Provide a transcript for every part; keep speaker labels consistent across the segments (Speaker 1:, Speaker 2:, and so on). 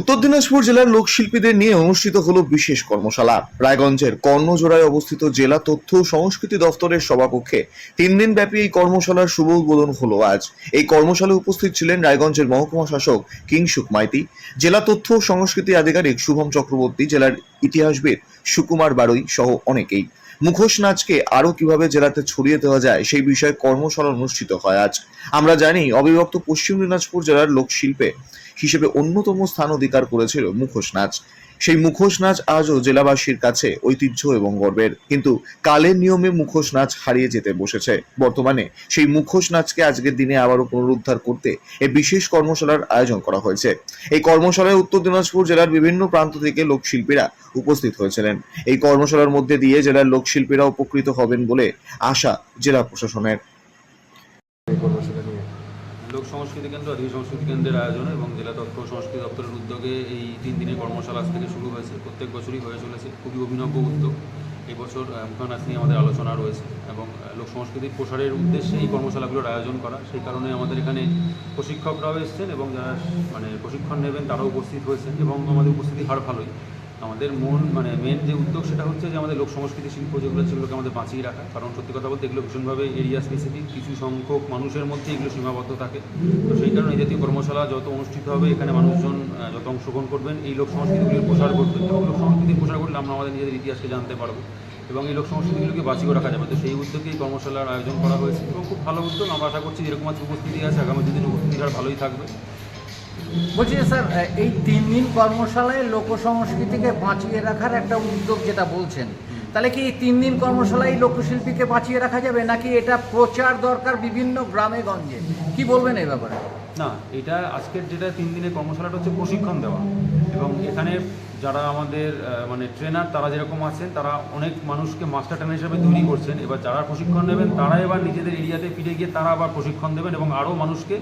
Speaker 1: উত্তর দিনাজপুর জেলার লোকশিল্পীদের নিয়ে অনুষ্ঠিত হলো বিশেষ কর্মশালা। রায়গঞ্জের কর্ণজোড়ায় অবস্থিত জেলা তথ্য সংস্কৃতি দফতরের সভাকক্ষে তিন দিন ব্যাপী এই কর্মশালার শুভ উদ্বোধন হলো আজ। এই কর্মশালায় উপস্থিত ছিলেন রায়গঞ্জের মহকুমা শাসক কিংসুক মাইতি, জেলা তথ্য সংস্কৃতি আধিকারিক শুভম চক্রবর্তী, জেলার ইতিহাসবিদ সুকুমার বারৈ সহ অনেকেই। মুখোশ নাচকে আরও কীভাবে জেলাতে ছড়িয়ে দেওয়া যায় সেই বিষয়ে কর্মশালা অনুষ্ঠিত হয় আজ। আমরা জানি, অবিভক্ত পশ্চিম দিনাজপুর জেলার লোকশিল্পে হিসেবে অন্যতম স্থান অধিকার করেছিল মুখোশ নাচ। সেই মুখোশ নাচ আজও জেলাবাসীর কাছে ঐতিহ্য এবং গর্বের। কিন্তু কালের নিয়মে মুখোশ নাচ হারিয়ে যেতে বসেছে। বর্তমানে সেই মুখোশ নাচকে আজকের দিনে আবারও পুনরুদ্ধার করতে এই বিশেষ কর্মশালার আয়োজন করা হয়েছে। এই কর্মশালায় উত্তর দিনাজপুর জেলার বিভিন্ন প্রান্ত থেকে লোকশিল্পীরা উপস্থিত হয়েছিলেন। এই কর্মশালার মধ্যে দিয়ে জেলার লোকশিল্পীরা উপকৃত হবেন বলে আশা জেলা প্রশাসনের
Speaker 2: এই কর্মসূচি নিয়ে
Speaker 3: লোক সংস্কৃতি কেন্দ্র আদিবাসী সংস্কৃতি কেন্দ্রের আয়োজন এবং জেলা তথ্য সংস্কৃতি দপ্তরের উদ্যোগে এই তিন দিনের কর্মশালা আজ থেকে শুরু হয়েছে। প্রত্যেক বছরই হয়ে চলেছে। খুবই অভিনব উদ্যোগ। এই বছর আহ, নিয়ে আমাদের আলোচনা রয়েছে এবং লোক সংস্কৃতির প্রসারের উদ্দেশ্যে এই কর্মশালাগুলোর আয়োজন করা। সেই কারণে আমাদের এখানে প্রশিক্ষকরাও এসছেন এবং যারা মানে প্রশিক্ষণ নেবেন তারাও উপস্থিত হয়েছেন এবং আমাদের উপস্থিতি হার ভালোই। আমাদের মন মানে মেন যে উদ্যোগ সেটা হচ্ছে যে আমাদের লোক সংস্কৃতি শিল্প যেগুলো সেগুলোকে আমাদের বাঁচিয়ে রাখা। কারণ সত্যি কথা বলতে এগুলো ভীষণভাবে এরিয়া স্পেসিফিক কিছু সংখ্যক মানুষের মধ্যে এগুলো সীমাবদ্ধ থাকে। তো সেই কারণে এই জাতীয় কর্মশালা যত অনুষ্ঠিত হবে, এখানে মানুষজন যত অংশগ্রহণ করবেন, এই লোক সংস্কৃতিগুলির প্রসার করবেন এবং লোক সংস্কৃতির প্রসার করলে আমরা আমাদের নিজেদের ইতিহাসকে জানতে পারব এবং এই লোক সংস্কৃতিগুলোকে বাঁচিয়ে রাখা যাবে। তো সেই উদ্যোগে এই কর্মশালার আয়োজন করা হয়েছে এবং খুব ভালো উদ্যোগ। আমরা আশা করছি যেরকম আজকে উপস্থিতি আছে, আগামী দিনের উপস্থিতি আর ভালোই থাকবে।
Speaker 4: বলছি যে স্যার এই তিন দিন কর্মশালায় লোক সংস্কৃতিকে বাঁচিয়ে রাখার একটা উদ্যোগ যেটা বলছেন, তাহলে কি এই তিন দিন কর্মশালায় লোকশিল্পীকে বাঁচিয়ে রাখা যাবে নাকি এটা প্রচার দরকার বিভিন্ন গ্রামে গঞ্জে? কি বলবেন এই ব্যাপারে?
Speaker 3: না, এটা আজকের যেটা তিন দিনের কর্মশালাটা হচ্ছে প্রশিক্ষণ দেওয়া। এবং এখানে যারা আমাদের মানে ট্রেনার, তারা যেরকম আছেন, তারা অনেক মানুষকে মাস্টার ট্রেনার হিসেবে তৈরি করছেন। এবার যারা প্রশিক্ষণ নেবেন, তারা এবার নিজেদের এরিয়াতে ফিরে গিয়ে তারা আবার প্রশিক্ষণ দেবেন এবং আরও মানুষকে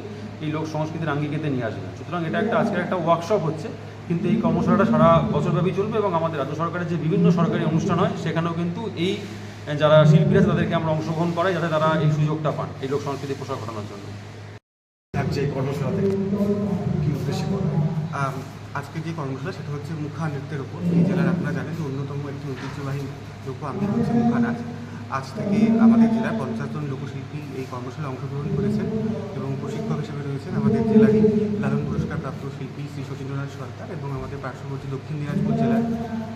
Speaker 3: এই লোক সংস্কৃতির আঙ্গিকেতে নিয়ে আসবেন। সুতরাং এটা একটা আজকের একটা ওয়ার্কশপ হচ্ছে। কিন্তু এই কর্মশালাটা সারা বছরব্যাপী চলবে এবং আমাদের রাজ্য সরকারের যে বিভিন্ন সরকারি অনুষ্ঠান হয় সেখানেও কিন্তু এই যারা শিল্পীরা আছে তাদেরকে আমরা অংশগ্রহণ করাই যাতে তারা এই সুযোগটা পান এই লোক সংস্কৃতি প্রসার ঘটানোর জন্য।
Speaker 2: থাকছে এই কর্মশালা থেকে কি উদ্দেশ্যে করবে
Speaker 5: আজকে যে কর্মশালা সেটা হচ্ছে মুখা নৃত্যের উপর। এই জেলার আপনারা জানেন যে অন্যতম একটি ঐতিহ্যবাহী লোকআঙ্গি হচ্ছে মুখা নাচ। আজ থেকে আমাদের জেলার পঞ্চাশ জন লোকশিল্পী এই কর্মশালায় অংশগ্রহণ করেছেন এবং প্রশিক্ষক হিসেবে রয়েছেন আমাদের জেলারই লালন পুরস্কার শিল্পী শ্রী সতীন্দ্রনাথ সরকার এবং আমাদের পার্শ্ববর্তী দক্ষিণ দিনাজপুর জেলার,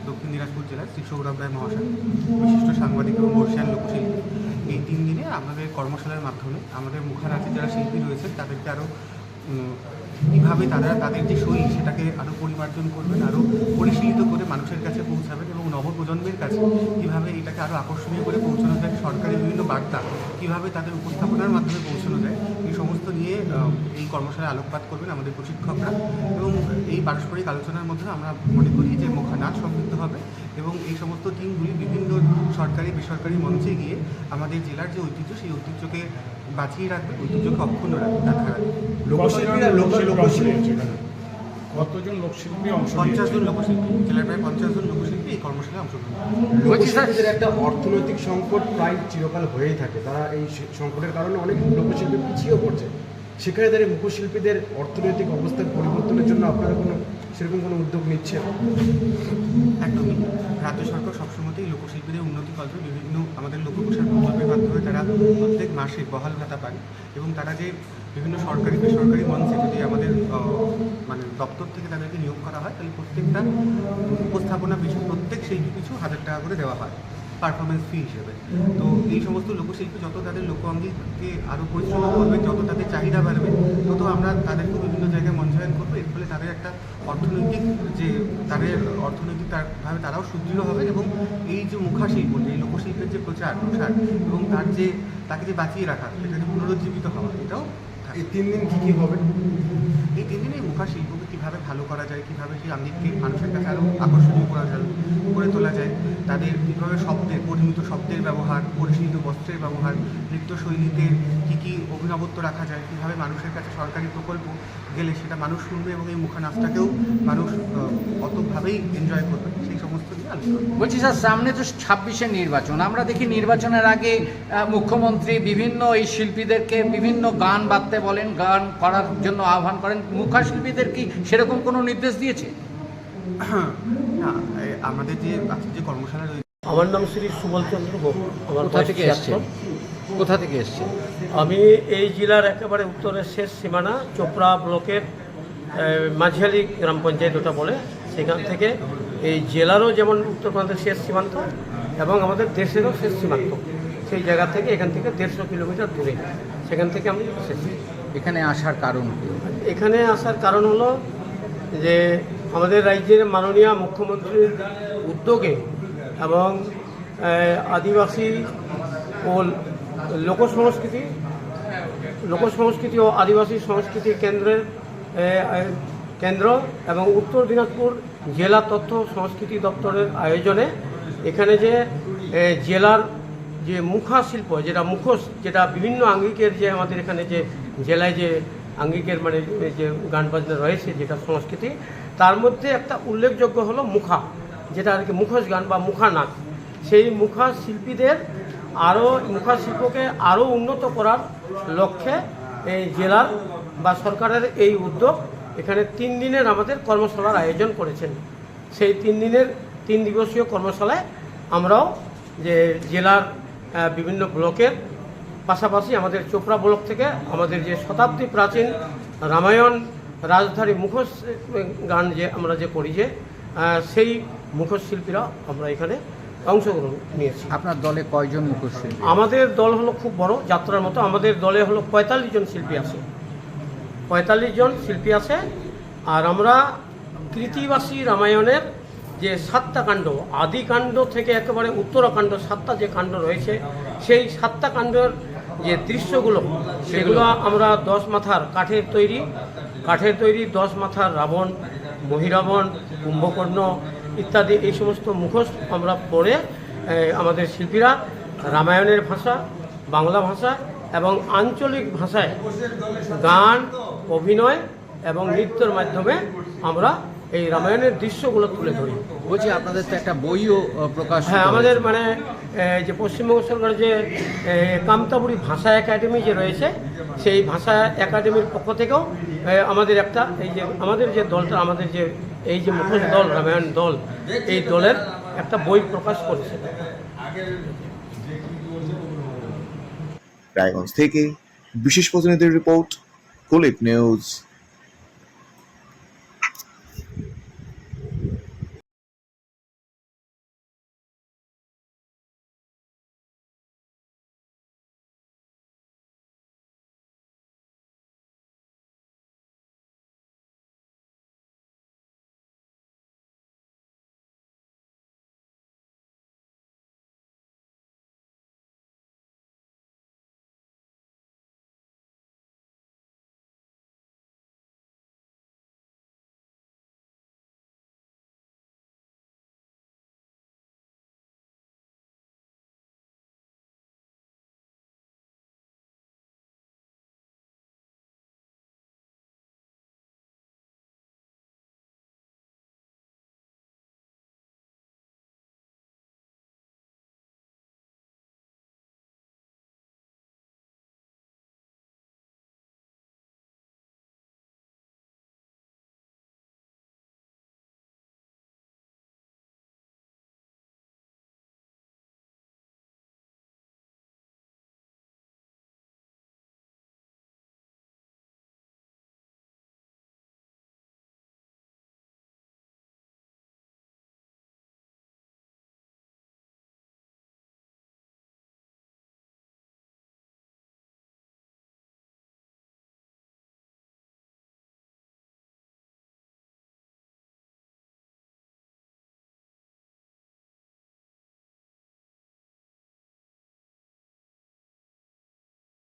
Speaker 5: দক্ষিণ দিনাজপুর জেলার শ্রী সৌরভ রায় মহাশয়, বিশিষ্ট সাংবাদিক এবং বর্ষিয়ান লোকশিল্পী। এই তিন দিনে আমাদের কর্মশালার মাধ্যমে আমাদের মুখারাজের যারা শিল্পী রয়েছেন, তাদেরকে আরও কীভাবে তারা তাদের যে শৈলী সেটাকে আরও পরিমার্জন করবেন আরও পরিশীলিত করে মানুষের কাছে পৌঁছাবেন এবং নবপ্রজন্মের কাছে কীভাবে এটাকে আরও আকর্ষণীয় করে পৌঁছানো যায়, সরকারের বিভিন্ন বার্তা কীভাবে তাদের উপস্থাপনার মাধ্যমে পৌঁছানো যায়, এই সমস্ত নিয়ে এই কর্মশালায় আলোকপাত করবেন আমাদের প্রশিক্ষকরা। এবং এই পারস্পরিক আলোচনার মধ্যে আমরা মনে করি যে মুখা নাচ সমৃদ্ধ হবে। এবং এই সমস্ত টিমগুলি বিভিন্ন সরকারি বেসরকারি মঞ্চে গিয়ে আমাদের জেলার যে ঐতিহ্য সেই ঐতিহ্যকে বাঁচিয়ে রাখবে ঐতিহ্যকে অক্ষুণ্ণ রাখবে রাখা রাখবে।
Speaker 2: লোকশিল্পীরা লোকশিল্পী। লোকশিল্পী
Speaker 6: কতজন লোকশিল্পী অংশ
Speaker 5: পঞ্চাশ জন লোকশিল্পী। জেলার প্রায় পঞ্চাশ জন লোকশিল্পী এই কর্মশালায় অংশগ্রহণ
Speaker 2: লোকশিল্পীদের একটা অর্থনৈতিক সংকট প্রায় চিরকাল হয়েই থাকে। তারা এই সংকটের কারণে অনেক লোকশিল্পী পিছিয়েও পড়ছে। সেখানে দাঁড়িয়ে মুখশিল্পীদের অর্থনৈতিক অবস্থার পরিবর্তনের জন্য আপনারা কোনো সেরকম কোনো উদ্যোগ নিচ্ছে
Speaker 5: একদমই রাজ্য সরকার সবসময়তেই লোকশিল্পীদের উন্নতি কল্পে বিভিন্ন আমাদের লোকপ্রসার প্রকল্পের মাধ্যমে তারা প্রত্যেক মাসে বহাল ভাতা পান এবং তারা যে বিভিন্ন সরকারি, বেসরকারি মঞ্চে যদি আমাদের মানে দপ্তর থেকে তাদেরকে নিয়োগ করা হয়, তাহলে প্রত্যেকটা উপস্থাপনা পিছু প্রত্যেক সেই পিছু হাজার টাকা করে দেওয়া হয়। পারফরমেন্স ফি হিসেবে তো এই সমস্ত লোকশিল্পী যত তাদের লোকাঙ্গিকে আরও পরিচালনা করবে, যত তাদের চাহিদা বাড়বে, তত আমরা তাদেরকে বিভিন্ন জায়গায় মঞ্চায়ন করব এর ফলে তাদের একটা অর্থনৈতিক যে তাদের অর্থনৈতিক তার ভাবে তারাও সুদৃঢ় হবে এবং এই যে মুখা শিল্প, যে লোকশিল্পের যে প্রচার, প্রসার এবং তার যে, তাকে যে বাঁচিয়ে রাখা, সেটাকে পুনরুজ্জীবিত হওয়া, এটাও।
Speaker 2: এই তিন দিন কী কী হবে?
Speaker 5: এই তিন দিনে মুখা শিল্পকে কীভাবে ভালো করা যায় কীভাবে সেই আঙ্গিককে মানুষের কাছে আরও আকর্ষণীয় করা যায় করে তোলা যায় তাদের কীভাবে শব্দের পরিমিত শব্দের ব্যবহার পরিশীলিত বস্ত্রের ব্যবহার নৃত্যশৈলীতে কী কী অভিনবত্ব রাখা যায় কীভাবে মানুষের কাছে সরকারি প্রকল্প গেলে সেটা মানুষ শুনবে এবং এই মুখা নাচটাকেও মানুষ অতভাবেই এনজয় করবে সেই সমস্ত নিয়ে আলোচনা।
Speaker 4: বলছি স্যার সামনে তো ছাব্বিশে নির্বাচন আমরা দেখি নির্বাচনের আগে মুখ্যমন্ত্রী বিভিন্ন এই শিল্পীদেরকে বিভিন্ন গান বাঁধতে বলেন গান করার জন্য আহ্বান করেন মুখাশিল্পীদের কি সেরকম কোনো নির্দেশ দিয়েছে?
Speaker 5: না আমাদের যে আজকে যে কর্মশালা রয়েছে
Speaker 7: আমার নাম শ্রী সুবল চন্দ্র আমার
Speaker 4: কোথা থেকে এসছেন? কোথা থেকে এসছেন?
Speaker 7: আমি এই জেলার একেবারে উত্তরের শেষ সীমানা চোপড়া ব্লকের মাঝিয়ালি গ্রাম পঞ্চায়েত ওটা বলে সেখান থেকে এই জেলারও যেমন উত্তরপ্রদেশের শেষ সীমান্ত এবং আমাদের দেশেরও শেষ সীমান্ত সেই জায়গা থেকে এখান থেকে দেড়শো কিলোমিটার দূরে। সেখান থেকে আমি এসেছি।
Speaker 4: এখানে আসার কারণ কি?
Speaker 7: এখানে আসার কারণ হলো যে আমাদের রাজ্যের মাননীয় মুখ্যমন্ত্রীর উদ্যোগে এবং আদিবাসী ও লোক সংস্কৃতি লোক সংস্কৃতি ও আদিবাসী সংস্কৃতি কেন্দ্রের কেন্দ্র এবং উত্তর দিনাজপুর জেলা তথ্য সংস্কৃতি দপ্তরের আয়োজনে এখানে যে জেলার যে মুখা শিল্প যেটা মুখোশ, যেটা বিভিন্ন আঙ্গিকের যে আমাদের এখানে যে জেলায় যে আঙ্গিকের মানে যে গান বাজনা রয়েছে, যেটা সংস্কৃতি, তার মধ্যে একটা উল্লেখযোগ্য হলো মুখা, যেটা আর কি মুখোশ গান বা মুখা নাচ। সেই মুখা শিল্পীদের আরও মুখা শিল্পকে আরও উন্নত করার লক্ষ্যে এই জেলার বা সরকারের এই উদ্যোগ এখানে তিন দিনের আমাদের কর্মশালার আয়োজন করেছেন। সেই তিন দিনের, তিন দিবসীয় কর্মশালায় আমরাও যে জেলার বিভিন্ন ব্লকের পাশাপাশি আমাদের চোপড়া ব্লক থেকে আমাদের যে শতাব্দী প্রাচীন রামায়ণ রাজধানী মুখোশ গান যে আমরা যে করি যে সেই মুখোশ শিল্পীরা আমরা এখানে অংশগ্রহণ নিয়েছি।
Speaker 4: আপনার দলে কয়জন মুখশ্রী
Speaker 7: আমাদের দল হলো খুব বড় যাত্রার মতো। আমাদের দলে হলো পঁয়তাল্লিশ জন শিল্পী আছে। পঁয়তাল্লিশ জন শিল্পী আছে। আর আমরা কৃতিবাসী রামায়ণের যে সাতটা কাণ্ড, আদি কাণ্ড থেকে একেবারে উত্তরাকাণ্ড সাতটা যে কাণ্ড রয়েছে, সেই সাতটা কাণ্ডের যে দৃশ্যগুলো, সেগুলো আমরা দশ মাথার কাঠের তৈরি কাঠের তৈরি দশ মাথার রাবণ, মহিরাবণ, কুম্ভকর্ণ ইত্যাদি এই সমস্ত মুখোশ আমরা পড়ে আমাদের শিল্পীরা রামায়ণের ভাষা, বাংলা ভাষা এবং আঞ্চলিক ভাষায় গান, অভিনয় এবং নৃত্যর মাধ্যমে আমরা এই রামায়ণের দৃশ্যগুলো তুলে ধরি।
Speaker 4: বলছি আপনাদের তো একটা বইও প্রকাশ
Speaker 7: হ্যাঁ আমাদের মানে যে পশ্চিমবঙ্গ সরকারের যে কামতাপুরী ভাষা একাডেমি যে রয়েছে সেই ভাষা একাডেমির পক্ষ থেকেও আমাদের একটা এই যে আমাদের যে দলটা আমাদের যে এই যে মুখোশ দল রামায়ণ দল এই দলের একটা বই প্রকাশ করেছে।
Speaker 1: রায়গঞ্জ থেকে বিশেষ প্রতিনিধির রিপোর্ট কুলিক নিউজ